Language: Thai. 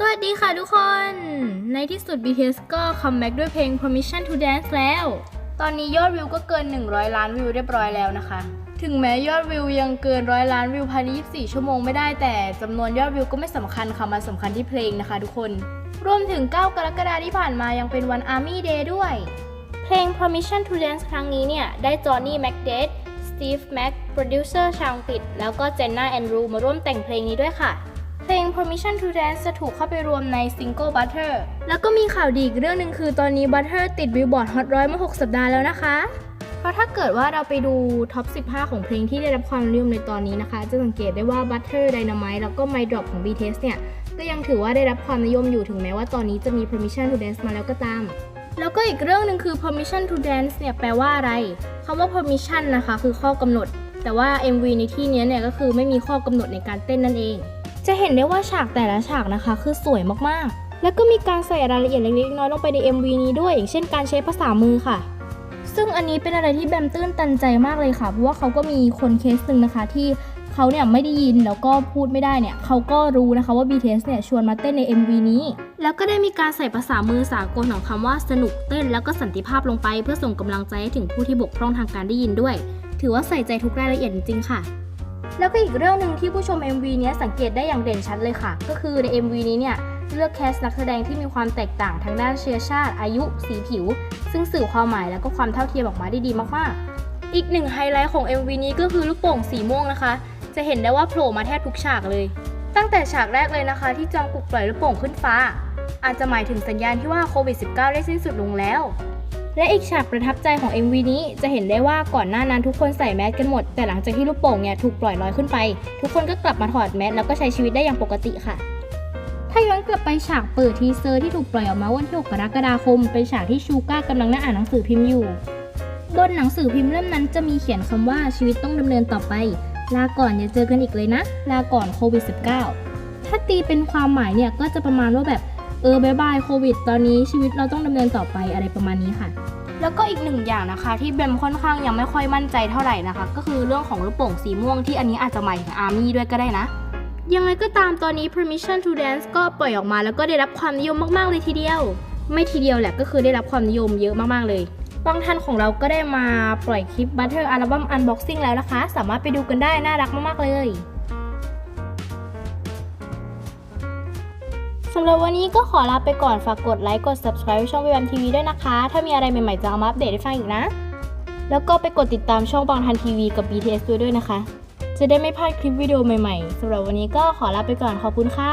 สวัสดีค่ะทุกคน ในที่สุด BTS ก็คัมแบ็กด้วยเพลง Permission to Dance แล้ว ตอนนี้ยอดวิวก็เกิน 100 ล้านวิวเรียบร้อยแล้วนะคะ ถึงแม้ยอดวิวยังเกินร้อยล้านวิวภายใน 24 ชั่วโมงไม่ได้แต่จำนวนยอดวิวก็ไม่สำคัญค่ะมันสำคัญที่เพลงนะคะทุกคน รวมถึง 9 กรกฎาคมที่ผ่านมายังเป็นวัน Army Day ด้วย เพลง Permission to Dance ครั้งนี้เนี่ย ได้จอห์นนี่แม็กเดดสตีฟแม็กโปรดิวเซอร์ชาวอังกฤษแล้วก็เจนน่าแอนดรูมาร่วมแต่งเพลงนี้ด้วยค่ะ เพลง Permission to Dance จะถูกเข้าไปรวมในซิงเกิล Butter แล้วก็มีข่าวดีอีกเรื่องหนึ่งคือตอนนี้ Butter ติดบิลบอร์ดฮอตร้อยมา 6 สัปดาห์แล้วนะคะ เพราะถ้าเกิดว่าเราไปดูท็อป 15 ของเพลงที่ได้รับความนิยมในตอนนี้นะคะ จะสังเกตได้ว่า Butter Dynamite แล้วก็ My Drop ของ BTS เนี่ย ก็ยังถือว่าได้รับความนิยมอยู่ถึงแม้ว่าตอนนี้จะมี Permission to Dance มาแล้วก็ตาม แล้วก็อีกเรื่องหนึ่งคือ permission to dance เนี่ยแปลว่าอะไรคำว่า permission นะคะ คือข้อกำหนด แต่ว่า MV ในที่นี้เนี่ยก็คือไม่มีข้อกำหนดในการเต้นนั่นเอง จะเห็นได้ว่าฉากแต่ละฉากนะคะ คือสวยมากๆ แล้วก็มีการใส่รายละเอียดเล็กๆน้อยลงไปใน MV นี้ด้วย อย่างเช่นการใช้ภาษามือค่ะ ซึ่งอันนี้เป็นอะไรที่แบมตื้นตันใจมากเลยค่ะ เพราะว่าเขาก็มีคนเคสหนึ่งนะคะที่เขาเนี่ยไม่ได้ยินแล้วก็พูดไม่ได้เนี่ยเขาก็รู้นะคะว่า BTS เนี่ยชวนมาเต้นใน MV นี้ แล้วก็ได้มีการใส่ภาษามือสากลของคำว่าสนุกเต้น แล้วก็สันติภาพลงไป เพื่อส่งกำลังใจให้ถึงผู้ที่บกพร่องทางการได้ยินด้วย ถือว่าใส่ใจทุกรายละเอียดจริงค่ะ แล้วก็อีกเรื่องหนึ่งที่ผู้ชม MV เนี้ยสังเกตได้อย่างเด่นชัดเลยค่ะ ก็คือใน MV นี้เนี่ยเลือกแคสนักแสดงที่มีความแตกต่างทางด้านเชื้อชาติ อายุ สีผิว ซึ่งสื่อความหมายแล้วก็ความเท่าเทียมออกมาได้ดีมากๆ อีกหนึ่งไฮไลท์ของ MV นี้ก็คือลูกโป่งสีม่วงนะคะ จะเห็นได้ว่าโผล่มาแทบทุกฉากเลย ตั้งแต่ฉากแรกเลยนะคะ ที่จอมกุกปล่อยลูกโป่งขึ้นฟ้า อาจจะหมายถึงสัญญาณที่ว่าโควิด -19 ได้สิ้นสุดลงแล้ว และอีกฉากประทับใจของ MV นี้จะเห็นได้ว่าก่อนหน้านั้นทุกคนใส่แมสกันหมด แต่หลังจากที่ลูกโป่งเนี่ยถูกปล่อยลอยขึ้นไป ทุกคนก็กลับมาถอดแมสแล้วก็ใช้ชีวิตได้อย่างปกติค่ะ ถ้าย้อนกลับไปฉากเปิดทีเซอร์ที่ถูกปล่อยออกมาวันที่6กรกฎาคม เป็นฉากที่ชูก้ากำลังนั่งอ่านหนังสือพิมพ์อยู่บนหนังสือพิมพ์เล่มนั้นจะมีเขียนคำว่าชีวิตต้องดำเนินต่อไป ลาก่อนอย่าเจอกันอีกเลยนะ ลาก่อนโควิด -19 ถ้าตีเป็นความหมายเนี่ยก็จะประมาณว่าแบบ เออบายบายโควิด ตอนนี้ชีวิตเราต้องดำเนินต่อไปอะไรประมาณนี้ค่ะ แล้วก็อีกหนึ่งอย่างนะคะ ที่แบมค่อนข้างยังไม่ค่อยมั่นใจเท่าไหร่นะคะ ก็คือเรื่องของลูกโป่งสีม่วงที่อันนี้อาจจะหมายถึงอาร์มี่ด้วยก็ได้นะ ยังไงก็ตามตอนนี้ Permission to Dance ก็ปล่อยออกมาแล้วก็ได้รับความนิยมมากๆเลยทีเดียว ไม่ทีเดียวแหละก็คือได้รับความนิยมเยอะมากๆเลยบางท่านของเราก็ได้มาปล่อยคลิป Butter อัลบั้ม Unboxing แล้วนะคะ สามารถไปดูกันได้น่ารักมากๆเลย สำหรับวันนี้ก็ขอลาไปก่อนฝากกดไลค์กด subscribe ช่องวิว m ทีวีด้วยนะคะ ถ้ามีอะไรใหม่ๆจะเอามาอัปเดตให้ฟังอีกนะ แล้วก็ไปกดติดตามช่องบางทันทีวีกับ BTS ด้วยด้วยนะคะ จะได้ไม่พลาดคลิปวิดีโอใหม่ๆสำหรับวันนี้ก็ขอลาไปก่อนขอบคุณค่ะ